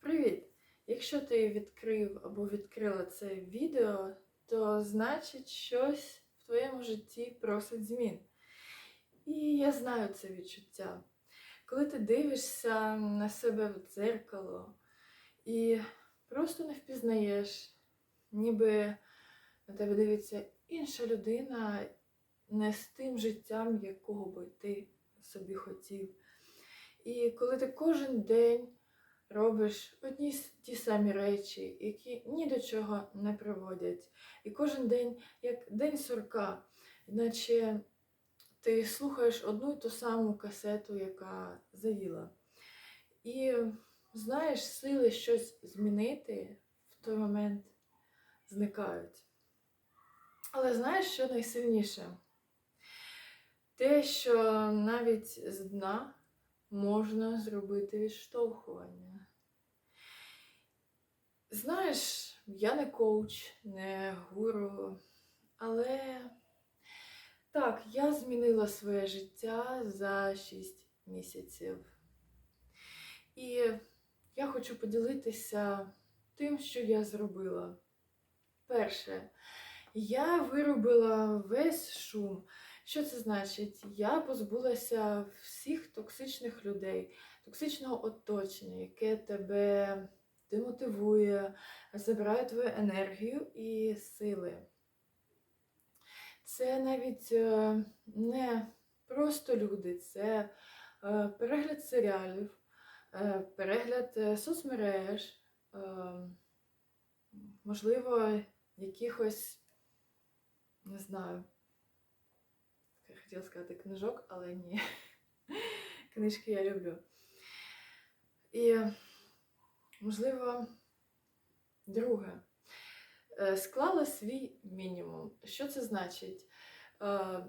Привіт! Якщо ти відкрив або відкрила це відео, то значить щось в твоєму житті просить змін. І я знаю це відчуття. Коли ти дивишся на себе в дзеркало і просто не впізнаєш, ніби на тебе дивиться інша людина не з тим життям, якого би ти собі хотів. І коли ти кожен день робиш одні ті самі речі, які ні до чого не приводять. І кожен день як день сурка, наче ти слухаєш одну й ту саму касету, яка заїла. І знаєш, сили щось змінити в той момент зникають. Але знаєш, що найсильніше? Те, що навіть з дна можна зробити відштовхування. Знаєш, я не коуч, не гуру, але так, я змінила своє життя за 6 місяців. І я хочу поділитися тим, що я зробила. Перше, я виробила весь шум. Що це значить? Я позбулася всіх токсичних людей, токсичного оточення, яке тебе демотивує, забирає твою енергію і сили. Це навіть е, не просто люди, це е, перегляд серіалів, е, перегляд соцмереж, можливо, якихось, не знаю, хотіла сказати книжок, але ні. Книжки я люблю. І, можливо, друге. Е, Склала свій мінімум. Що це значить? Е,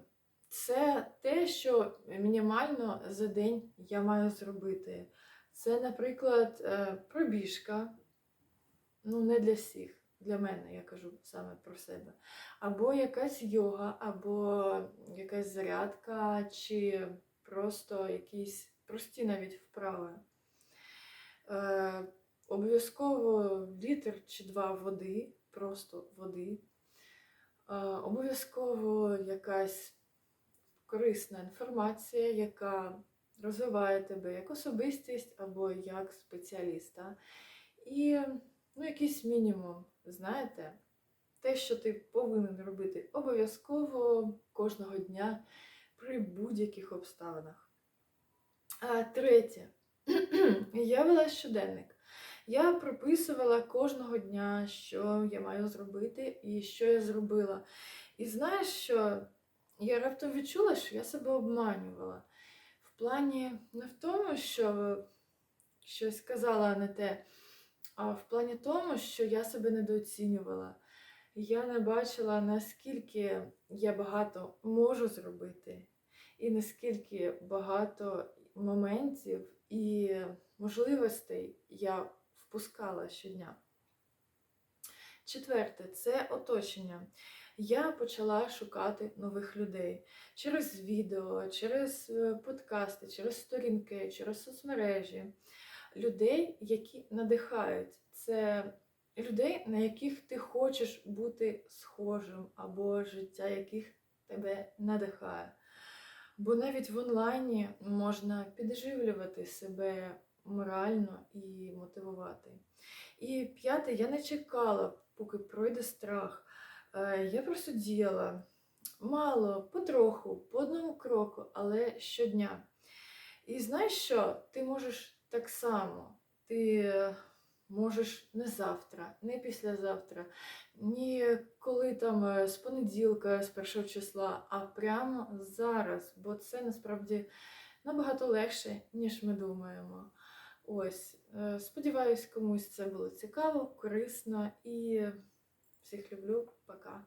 Це те, що мінімально за день я маю зробити. Це, наприклад, е, пробіжка. Ну, не для всіх. Для мене, я кажу саме про себе. Або якась йога, або якась зарядка, чи просто якісь прості навіть вправи. Е, обов'язково літр чи два води, просто води. Е, обов'язково якась корисна інформація, яка розвиває тебе як особистість або як спеціаліста. І ну, якийсь мінімум, знаєте, те, що ти повинен робити обов'язково кожного дня при будь-яких обставинах. А третє, я вела щоденник. Я прописувала кожного дня, що я маю зробити і що я зробила. І знаєш, що я раптом відчула, що я себе обманювала. В плані не в тому, що щось сказала не те, а в плані тому, що я себе недооцінювала. Я не бачила, наскільки я багато можу зробити, і наскільки багато моментів і можливостей я впускала щодня. Четверте це оточення. Я почала шукати нових людей через відео, через е, подкасти, через сторінки, через соцмережі. Людей, які надихають. Це людей, на яких ти хочеш бути схожим, або життя яких тебе надихає. Бо навіть в онлайні можна підживлювати себе морально і мотивувати. І п'яте, я не чекала, поки пройде страх. Е, Я просто діяла мало, потроху, по одному кроку, але щодня. І знаєш що? Ти можеш так само. Ти можеш не завтра, не післязавтра, ні коли там е, з понеділка, з першого числа, а прямо зараз. Бо це насправді набагато легше, ніж ми думаємо. Ось, е, сподіваюсь, комусь це було цікаво, корисно і всіх люблю. Пока.